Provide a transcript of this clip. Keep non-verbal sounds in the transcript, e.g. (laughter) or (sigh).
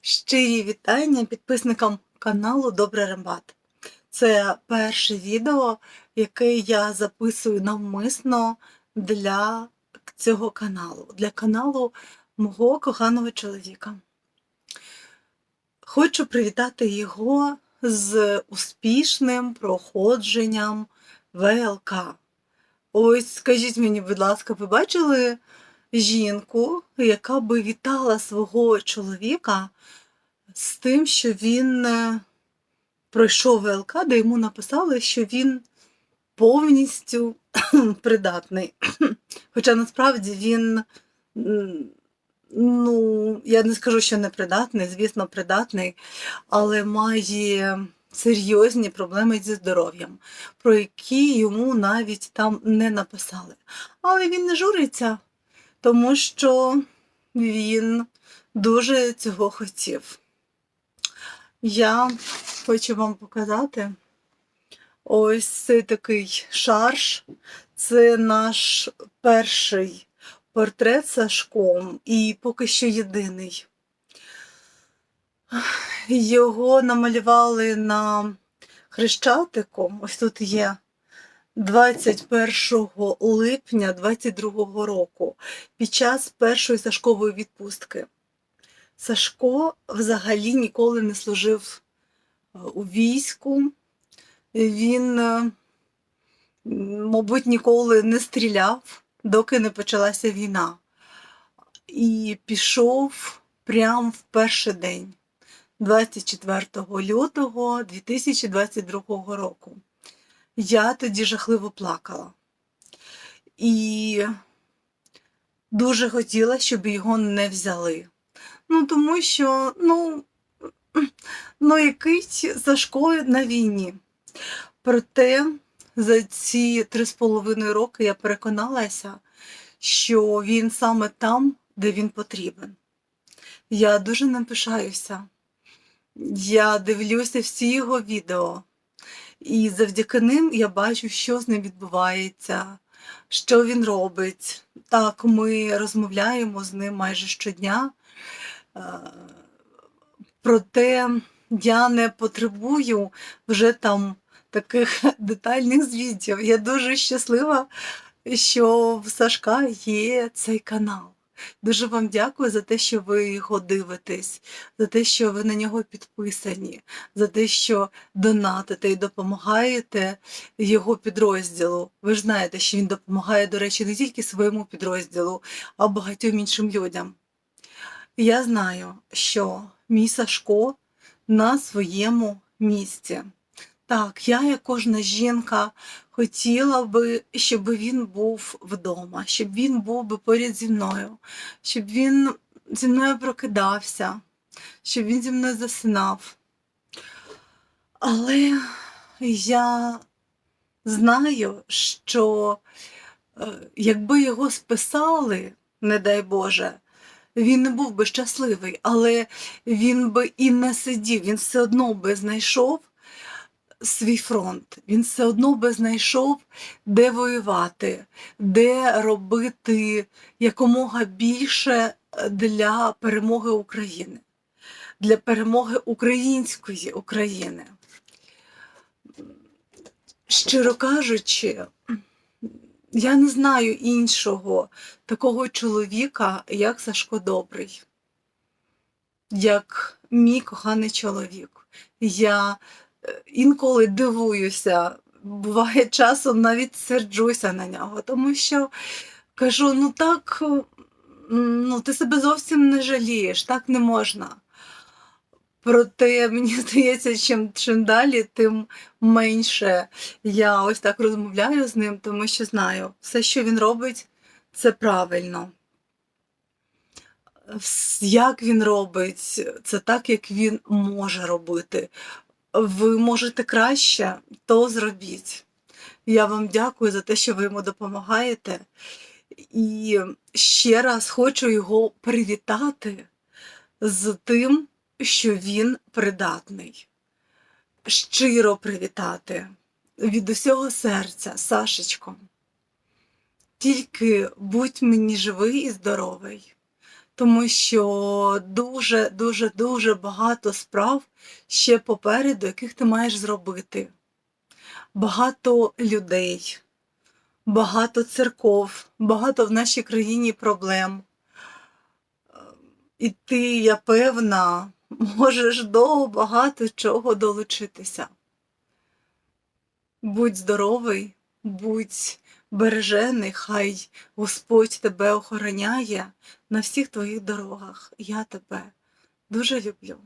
Щирі вітання підписникам каналу Добре Рембат. Це перше відео, яке я записую навмисно для цього каналу, для каналу мого коханого чоловіка. Хочу привітати його з успішним проходженням ВЛК. Ось скажіть мені, будь ласка, ви бачили жінку, яка би вітала свого чоловіка з тим, що він е, пройшов ВЛК, де йому написали, що він повністю (clears throat) придатний. (clears throat) Хоча насправді він, ну, я не скажу, що не придатний, звісно, придатний, але має серйозні проблеми зі здоров'ям, про які йому навіть там не написали. Але він не журиться, тому що він дуже цього хотів. Я хочу вам показати ось цей такий шарж. Це наш перший портрет Сашком і поки що єдиний. Його намалювали на Хрещатику. Ось тут є 21 липня 22 року під час першої Сашкової відпустки. Сашко взагалі ніколи не служив е, у війську. Він, е, мабуть, ніколи не стріляв, доки не почалася війна. І пішов прямо в перший день, 24 лютого 2022 року. Я тоді жахливо плакала. І дуже хотіла, щоб його не взяли. Ну, тому що, ну, ну який Сашко на війні. Проте за ці три з половиною роки я переконалася, що він саме там, де він потрібен. Я дуже ним пишаюся. Я дивлюся всі його відео, і завдяки ним я бачу, що з ним відбувається, що він робить. Так, ми розмовляємо з ним майже щодня. Е, Проте я не потребую вже там таких (laughs) детальних звітів. Я дуже щаслива, що в Сашка є цей канал. Дуже вам дякую за те, що ви його дивитесь, за те, що ви на нього підписані, за те, що донатите і допомагаєте його підрозділу. Ви ж знаєте, що він допомагає, до речі, не тільки своєму підрозділу, а багатьом іншим людям. Я знаю, що мій Сашко на своєму місці. Так, я, як кожна жінка, хотіла би, щоб він був вдома, щоб він був би поряд зі мною, щоб він зі мною прокидався, щоб він зі мною засинав. Але я знаю, що е, якби його списали, не дай Боже, він не був би щасливий, але він би і не сидів, він все одно би знайшов свій фронт. Він все одно би знайшов, де воювати, де робити якомога більше для перемоги України, для перемоги української України. Щиро кажучи, я не знаю іншого такого чоловіка, як Сашко Добрий, як мій коханий чоловік. Я е, інколи дивуюся, буває часом навіть серджуся на нього, тому що кажу: ну так, ну ти себе зовсім не жалієш, так не можна. Проте мені (laughs) здається, чим, чим далі, тим менше я ось так розмовляю з ним, тому що знаю, все, що він робить, це правильно. Як він робить, це так, як він може робити. Ви можете краще, то зробіть. Я вам дякую за те, що ви йому допомагаєте. І ще раз хочу його привітати з тим, що він придатний. Щиро привітати від усього серця, Сашечко. Тільки будь мені живий і здоровий. Тому що дуже, дуже, дуже багато справ ще попереду, яких ти маєш зробити. Багато людей, багато церков, багато в нашій країні проблем. І ти, я певна, можеш до багато чого долучитися. Будь здоровий, будь бережений, хай Господь тебе охороняє на всіх твоїх дорогах. Я тебе дуже люблю.